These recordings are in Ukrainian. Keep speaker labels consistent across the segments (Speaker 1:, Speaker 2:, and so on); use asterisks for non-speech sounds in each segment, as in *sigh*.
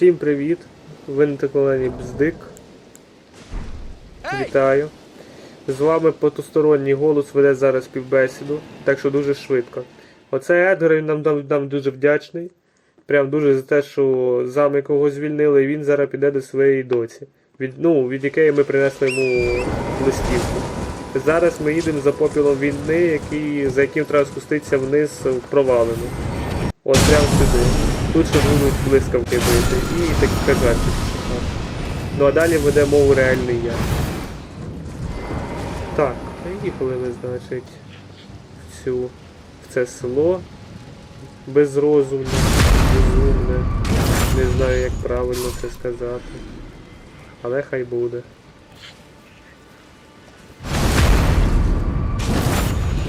Speaker 1: Всім привіт! Ви на каналі Бздик. Вітаю. З вами потусторонній голос веде зараз співбесіду, так що дуже швидко. Оце Едгар він нам, нам, нам дуже вдячний. Прям дуже за те, що замок його звільнили, і він зараз піде до своєї доці. Від, ну, від якої ми принесли йому листівку. Зараз ми їдемо за попілом війни, який, за яким треба спуститися вниз в провалину. От прямо сюди. Тут ще будуть блискавки бити і такі кажачі. Ну а далі веде мову реальний я. Так, приїхали ми, значить, в цю в це село. Безрозумне, безумне. Не знаю, як правильно це сказати. Але хай буде.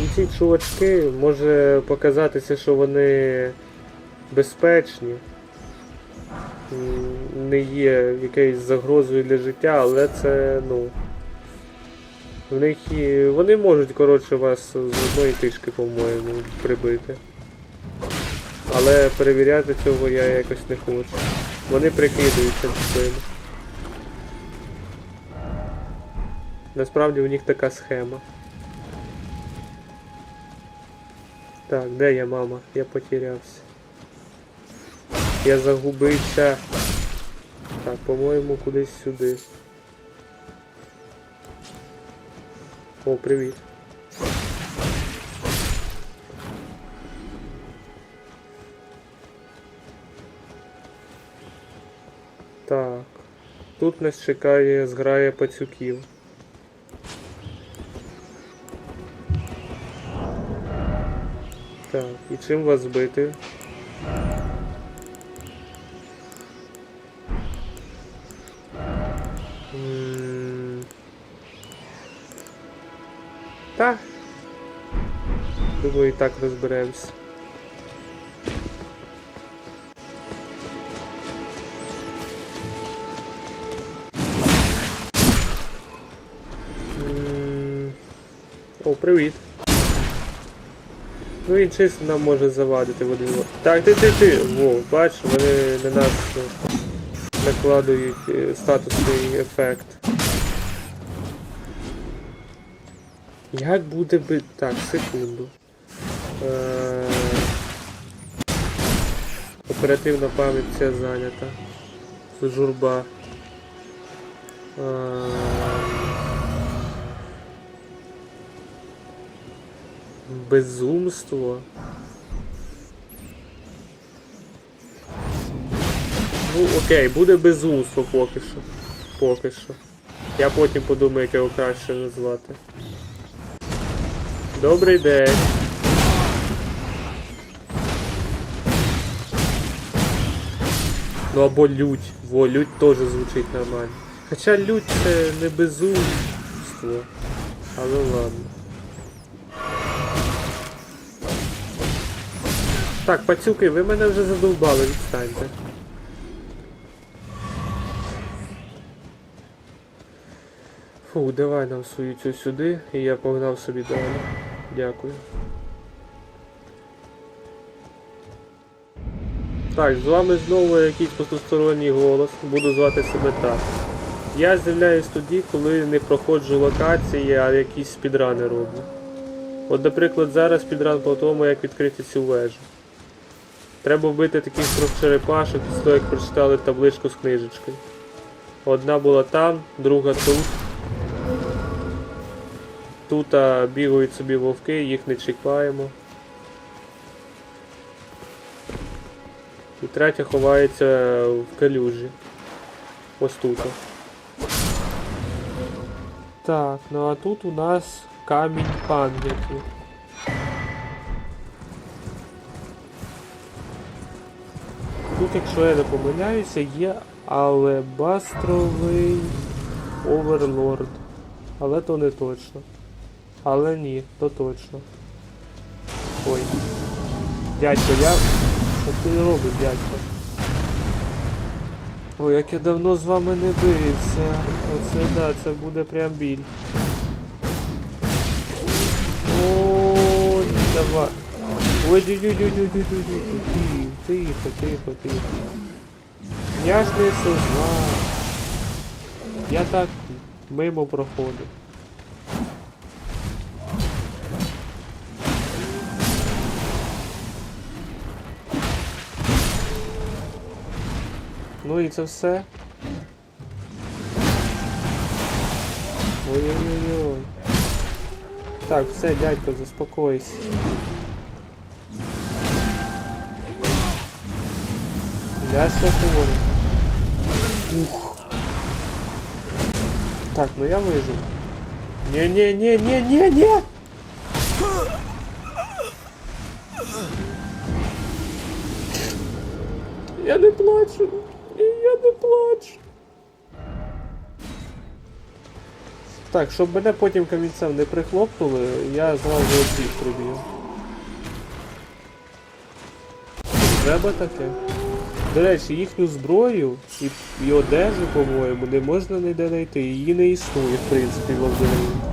Speaker 1: І ці чувачки може показатися, що вони безпечні, не є якоюсь загрозою для життя, але це, ну. В них і... Вони можуть, коротше, вас з одної тишки, по-моєму, прибити. Але перевіряти цього я якось не хочу. Вони прикидаються спину. Насправді у них така схема. Так, де я, мама? Я потерявся. Я загубився. Так, по-моєму, кудись сюди. О, привіт. Так. Тут нас чекає зграя пацюків. Так, і чим вас збити? Думаю, і так розберемось. О, привіт. Ну він чисто нам може завадити в один. Так, ти ти ти! Во, бач, вони на нас е, накладують е, статусний ефект. Як буде би. Так, секунду. Е... Оперативна пам'ять ця зайнята. Журба. Е... Безумство. Ну, окей, буде безумство поки що. Поки що. Я потім подумаю, як його краще назвати. Добрий день. Ну або лють. Во, лють теж звучить нормально. Хоча лють це не безумство. Але ладно. Так, пацюки, ви мене вже задовбали, відстаньте. Фу, давай нам свою цю сюди, і я погнав собі далі. Дякую. Так, з вами знову якийсь потусторонній голос. Буду звати себе так. Я з'являюсь тоді, коли не проходжу локації, а якісь спідрани роблю. От, наприклад, зараз підран по тому, як відкрити цю вежу. Треба вбити таких трьох черепашок після того, як прочитали табличку з книжечкою. Одна була там, друга тут. Тут бігають собі вовки, їх не чіпаємо. І третя ховається в калюжі. Ось тут. Так, ну а тут у нас камінь пам'яті. Тут, якщо я не помиляюся, є алебастровий оверлорд. Але то не точно. Але ні, то точно. Ой. Дядько, я... Ти робиш, дядько? Ой, як я давно з вами не бився. Оце да, це буде прям біль. Ой, давай. Ой, ой Тихо, тихо, тихо. Я ж не сознав. Я так мимо проходив. Ну і це все. Ой-ой-ой. Так, все, дядько, заспокойся. Я все говорю. Ух. Так, ну я вижу. Не-не-не-не-не-не! Так, щоб мене потім камінцем не прихлопнули, я зразу обіг приб'ю. Треба таке. До речі, їхню зброю і, і одежу, по-моєму, не можна ніде знайти. Її не існує, в принципі, в Лондоні.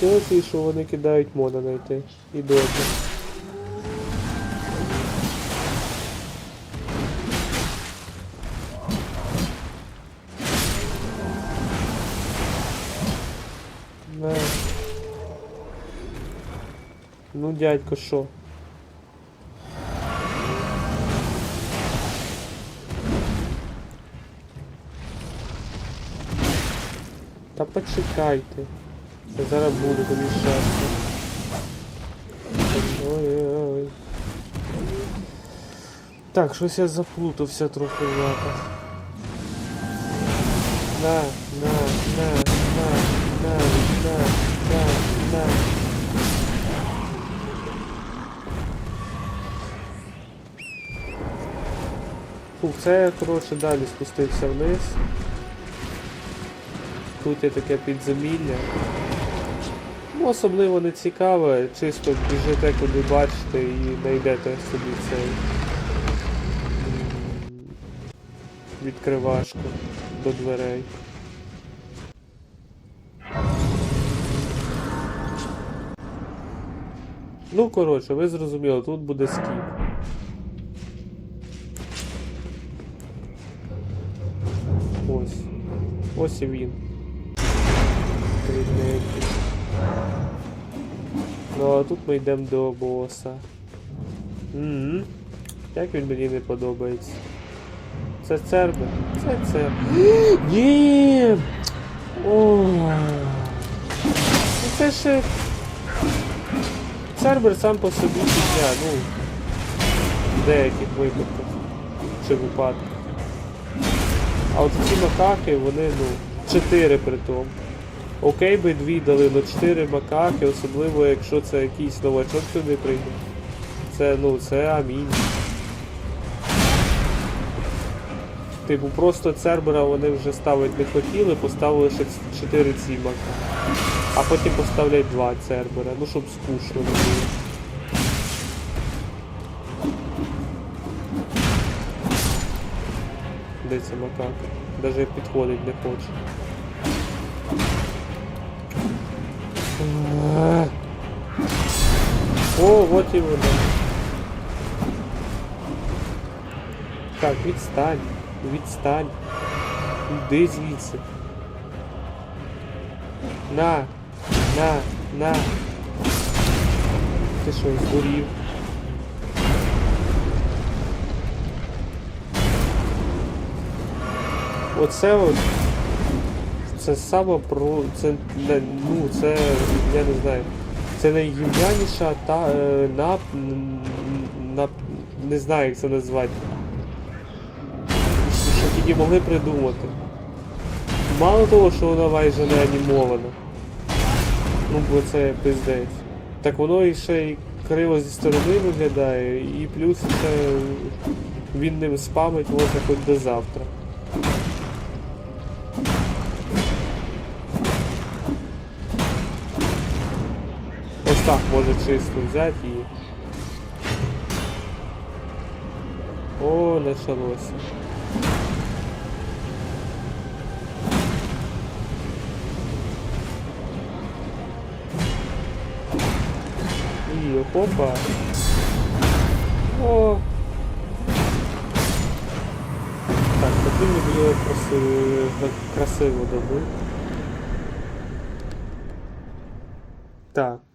Speaker 1: Камінці оці, що вони кидають, можна знайти. І. На. Ну, дядько, що? Та почекайте. Я зараз буду тобі. Ой-ой-ой. Так, щось я заплутався трохи в лапах. На, на, на, на, на, на, на, на. Фух, це я, коротше, далі спустився вниз. Тут є таке підземілля. Особливо не цікаве, чисто біжите куди бачите і знайдете собі цей відкривашку до дверей. Ну, коротше, ви зрозуміли, тут буде скіп. Ось. Ось і він. Рідненький. Ну а тут ми йдемо до боса. Угу. Як він мені не подобається. Це цербер? Це це. *gasps* Ні! О. Ну це ще. Цербер сам по собі фігня, ну. В деяких випадках. Чи випадках. А от ці макаки, вони, ну, 4 при тому. Окей би дві дали, але 4 макаки, особливо якщо це якийсь новачок сюди прийде. Це, ну, це амінь. Типу, просто цербера вони вже ставити не хотіли, поставили ще 4 ці мака. А потім поставлять 2 цербера, ну щоб скучно не було. Де це макака? Даже підходить не хоче. О, вот і вона. Так, відстань, відстань. Іди звідси. На, на, на. Ти що, здурів? Оце от. Це саме про. Це ну, це. Я не знаю. Це найгімняніша та е, нап. н- нап. Не знаю, як це назвати. Що тільки могли придумати. Мало того, що вона майже не анімована. Ну, бо це пиздець. Так воно і ще й криво зі сторони виглядає, і плюс це він ним спамить можна хоч до завтра. Так може чисто взяти і О, почалося. І хопа. О. Так, потрібно було красиво, красиво добити. Так.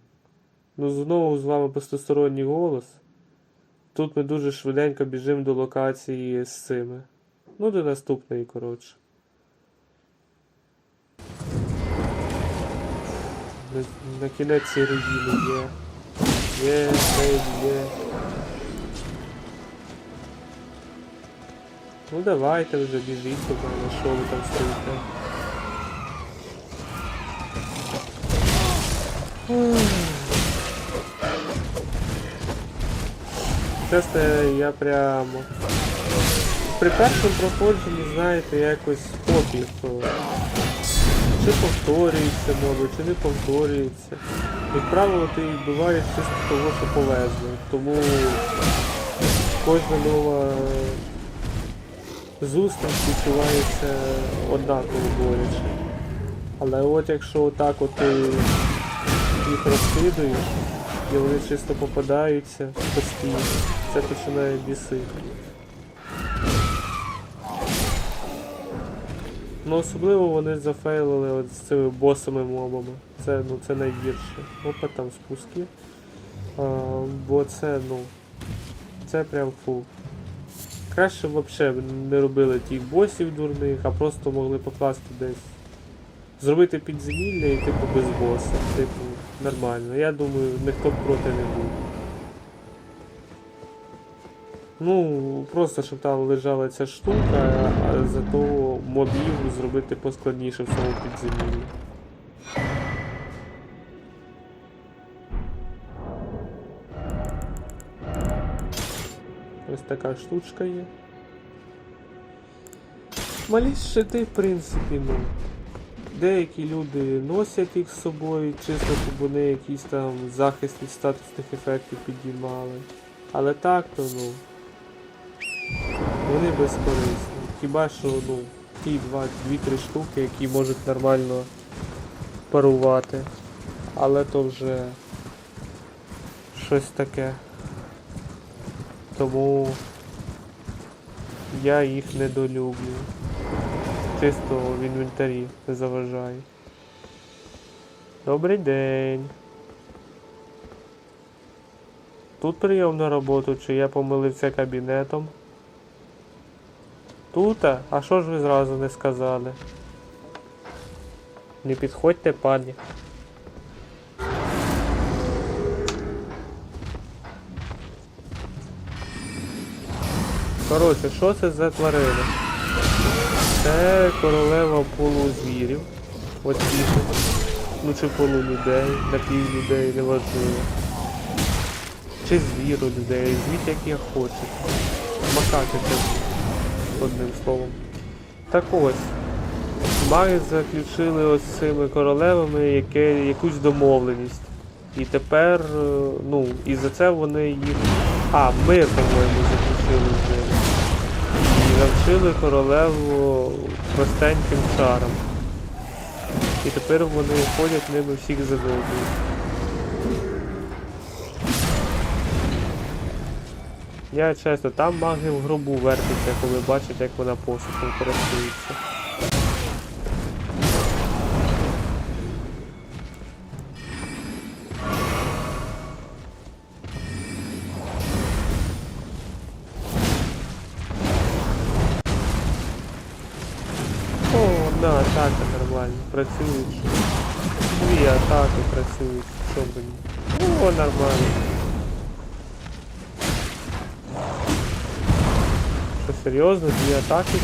Speaker 1: Ну знову з вами постосторонній голос. Тут ми дуже швиденько біжимо до локації з цими. Ну, до наступної, коротше. На, на кінець середини є. Є, бейбі, є. Ну давайте вже біжіть до мене, що ви там стоїте. Чесно, я прямо. При першому проходженні, знаєте, я якось то Чи повторюється мови, чи не повторюється. Як правило, ти вбиваєш чисто того, що повезло. Тому кожна нова зустріч відчувається однаково боляче. Але от якщо отак от ти їх розкидуєш, і вони чисто попадаються постійно, це починає бісити. Ну особливо вони зафейлили от з цими босами мобами. Це, ну, це найгірше. Опа, там спуски. А, бо це, ну. Це прям фу. Краще взагалі не робили тих босів дурних, а просто могли покласти десь. Зробити підземілля і типу без боса. Типу, нормально. Я думаю, ніхто проти не був. Ну, просто щоб там лежала ця штука, а зато мобів зробити поскладніше в самому підземіллі. Ось така штучка є. Малі щити, в принципі, ну. Деякі люди носять їх з собою, чисто щоб вони якийсь там захист від статусних ефектів підіймали. Але так то ну. Вони безкорисні. Хіба що ну, ті дві-три штуки, які можуть нормально парувати. Але то вже щось таке. Тому я їх недолюблюю. Чисто в інвентарі не заважає. Добрий день. Тут прийом на роботу, чи я помилився кабінетом? Тута? А що ж ви зразу не сказали? Не підходьте, пані. Коротше, що це за тварина? Це королева полузвірів. Оці. Ну чи полулюдей, напівлюдей, неважливо. Чи звіру людей, звіть як я хочу. Макаки це одним словом. Так ось. Маги заключили ось з цими королевами яке, якусь домовленість. І тепер, е, ну, і за це вони їх. А, мир, по-моєму, заключили з ними. І навчили королеву простеньким чарам. І тепер вони ходять ними всіх заводують. Я чесно, там маги в гробу вертяться, коли бачать, як вона посухом користується. Одна атака нормально, працюють. Дві атаки працюють, що блін. О, нормально. Серйозно, дві атаки?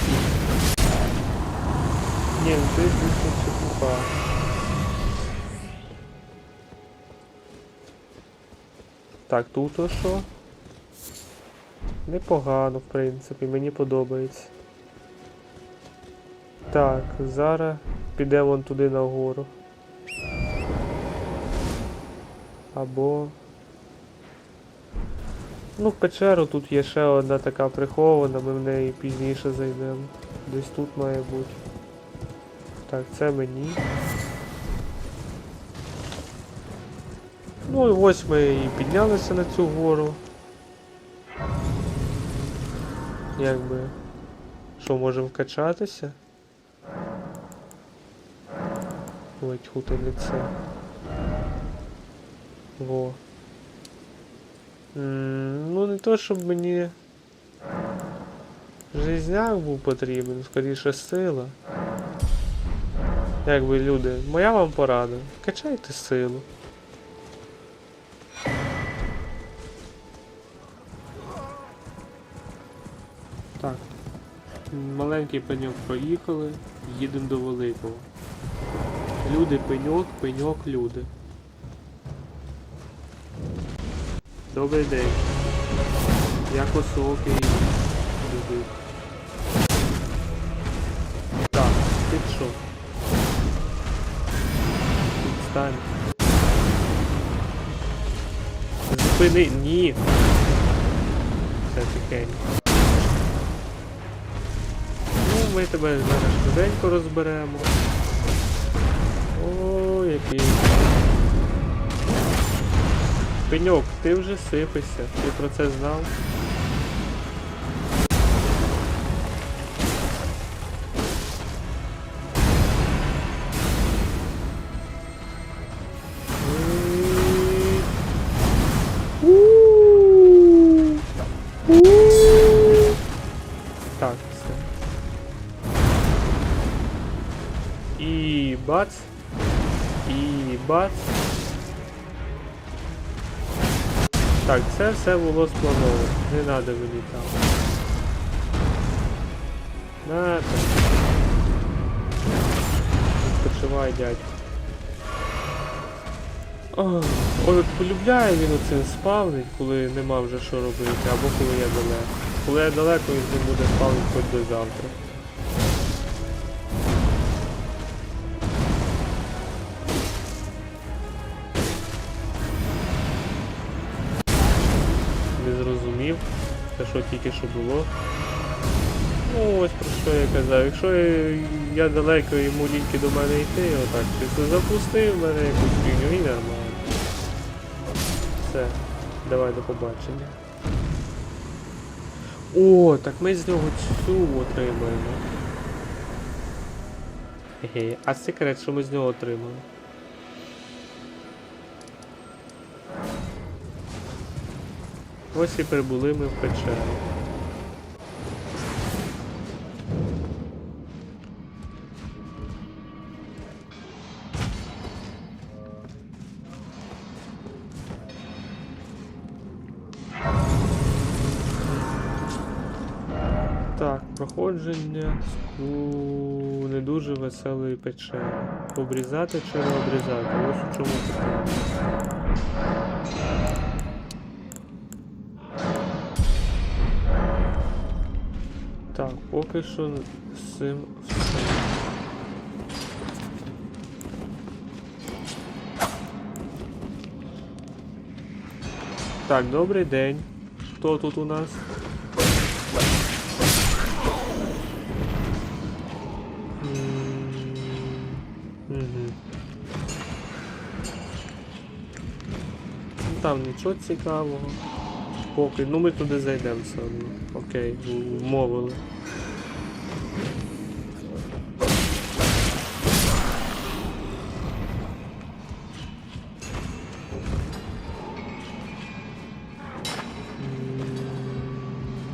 Speaker 1: Ні, ну ти звісно чепуха. Так, тут о що? Непогано, в принципі, мені подобається. Так, зараз підемо вон туди нагору. Або. Ну, в печеру тут є ще одна така прихована, ми в неї пізніше зайдемо. Десь тут має бути. Так, це мені. Ну і ось ми і піднялися на цю гору. Якби. Що, можемо вкачатися? Ой, тьху, це. Во. Ну не то, щоб мені жизняк був потрібен, скоріше сила. Якби люди, моя вам порада. Качайте силу. Так. Маленький пеньок проїхали, їдемо до великого. Люди, пеньок, пеньок, люди. Добрий день. Я косоокий люди. Так, ти що? Відстань. Зупини. Ні. Все тихенько. Ну, ми тебе зараз швиденько розберемо. О, який. Пеньок, ти вже сипишся. Ти про це знав? Так, все. І бац. І бац. Так, це все було сплановано. Не треба мені там. На там. Відпочивай, дядько. Ой, от полюбляє він оцим спавнить, коли нема вже що робити, або коли я далеко. Коли я далеко, він ним буде спавнити хоч до завтра. Зрозумів. Це що тільки що було. Ну ось про що я казав. Якщо я, я далеко йому ліньки до мене йти, отак чисто запустив мене якусь фігню і нормально. Все, давай до побачення. О, так ми з нього цю отримаємо. Ге, а секрет, що ми з нього отримали? Ось і прибули ми в печеру. Так, проходження у не дуже веселої печери. Обрізати чи не обрізати? Ось у чому питання. Так, поки що з цим все. Так, добрий день. Хто тут у нас? Там нічого цікавого. Поки. Ну ми туди зайдемо все одно. Окей, в- вмовили.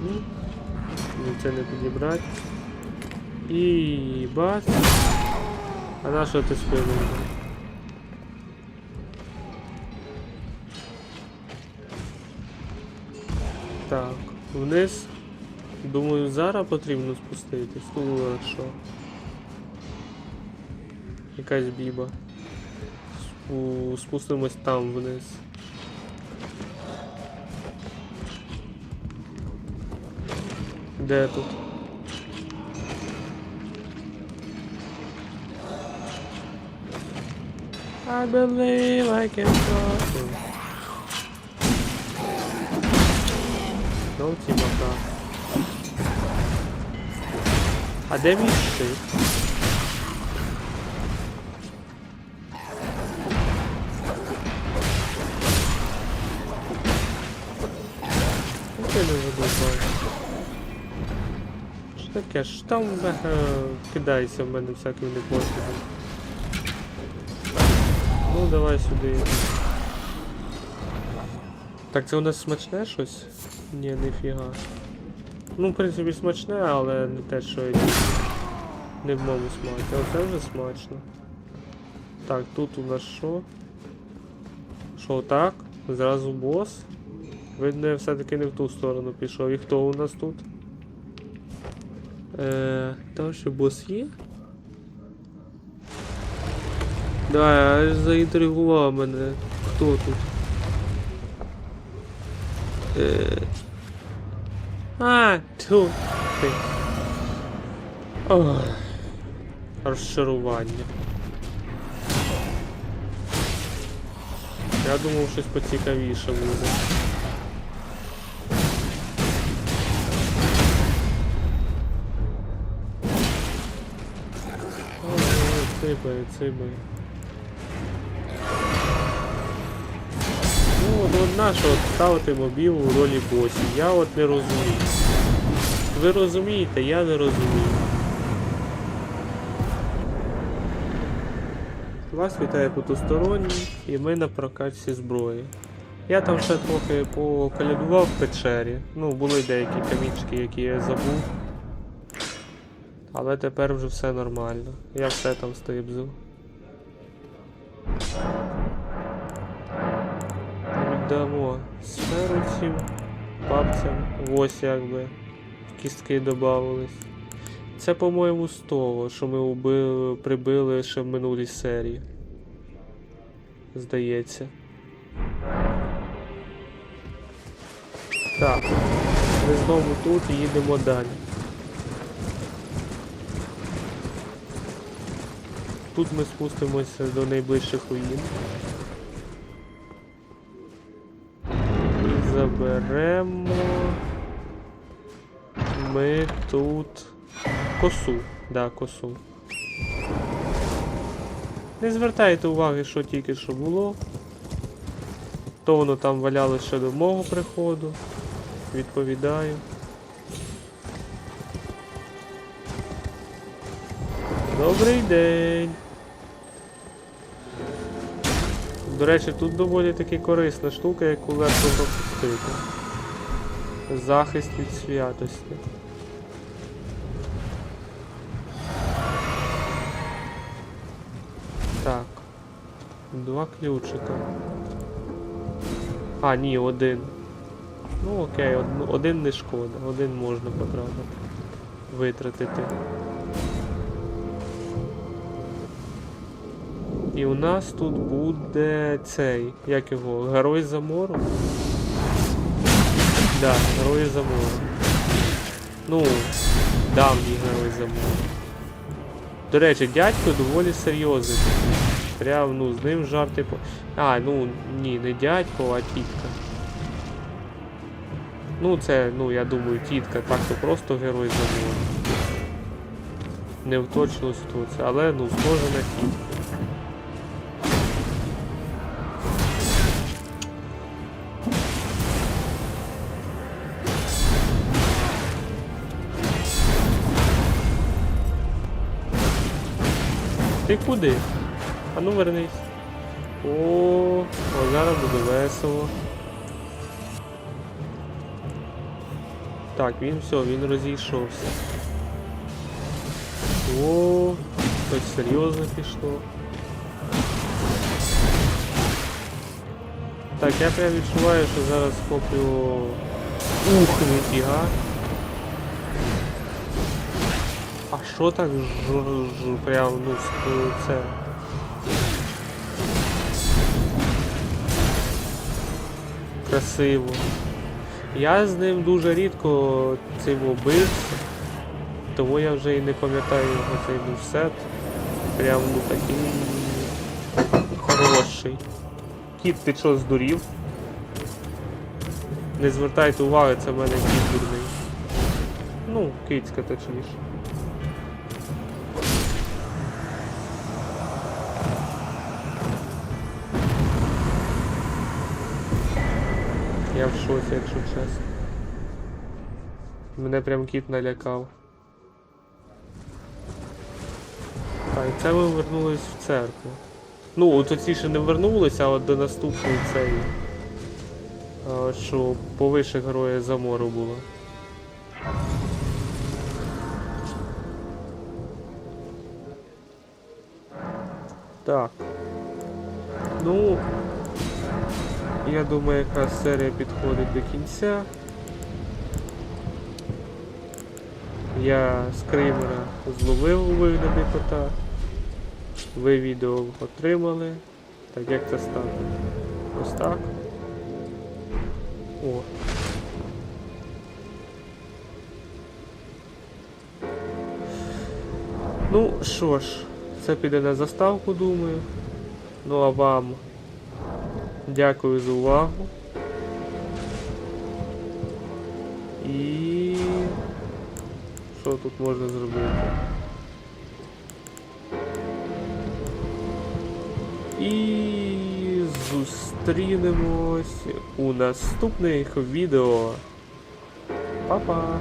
Speaker 1: М, ну, Це не підібрати. І бац. А на що ти спину? Так, вниз. Думаю, зараз потрібно спуститись. А що? Якась біба. Спу- Спустимось там вниз. Де тут? I believe I can fly. Жовті мака. А де мій щит? Що таке? Що там е, кидається в мене всяким непотрібом? Ну, давай сюди. Так, це у нас смачне щось? Ні, ніфіга. Ну, в принципі, смачне, але не те, що я не в моєму смаці. Оце вже смачно. Так, тут у нас що? Що так? Зразу бос. Видно, я все-таки не в ту сторону пішов. І хто у нас тут? Е, там що бос є? Да, аж заінтригував мене. Хто тут? Е... А, тьфу. Ти. Ох. Розчарування. Я думав, щось поцікавіше буде. Ой, цибає, цибає. Ну, от от ставити мобіл у ролі босів. Я от не розумію. Ви розумієте, я не розумію. Вас вітає потусторонній і ми на прокачці зброї. Я там ще трохи покалядував в печері. Ну, були деякі камінчики, які я забув. Але тепер вже все нормально. Я все там стибзив. Віддамо сферу цим бабцям. Ось якби. Кістки додавались. Це, по-моєму, з того, що ми убили, прибили ще в минулій серії. Здається. Так. Ми знову тут і їдемо далі. Тут ми спустимося до найближчих руїн. Заберемо. Ми тут косу. Да, косу. Не звертайте уваги, що тільки що було. То воно там валяло ще до мого приходу. Відповідаю. Добрий день. До речі, тут доволі таки корисна штука, яку легко пропустити. Захист від святості. Так. Два ключика. А, ні, один. Ну окей, один не шкода, один можна потратити. Витратити. І у нас тут буде цей, як його, герой за мору. Да, герой за мору. Ну, давній герой за мору. До речі, дядько доволі серйозний. Прям, ну, з ним жарти по. А, ну ні, не дядько, а тітка. Ну, це, ну, я думаю, тітка, так то просто герой за мору. Не вточилось хто це, але ну, схоже на тітку. Ти куди? А ну вернись. О, о, зараз буде весело. Так, він все, він розійшовся. О, щось серйозно пішло. Так, я прям відчуваю, що зараз схоплю... Ух, ніфіга. А що так жур, жур, прям, ну, це... Красиво. Я з ним дуже рідко цим бився, тому я вже і не пам'ятаю його цей був сет. Прям ну такий хороший. Кіт, ти що здурів? Не звертайте уваги, це в мене кіт дурний. Ну, кицька точніше. Я в шоці, якщо чесно. Мене прям кіт налякав. Так, і це ми вернулись в церкву. Ну, от оці ще не вернулися, а от до наступної. А, що повише героя Замору було. Так. Ну, я думаю, якраз серія підходить до кінця. Я скримера зловив у вигляді кота. Ви відео отримали. Так як це стати? Ось так. О. Ну що ж, це піде на заставку, думаю. Ну а вам дякую за увагу. І що тут можна зробити? І зустрінемось у наступних відео. Па-па!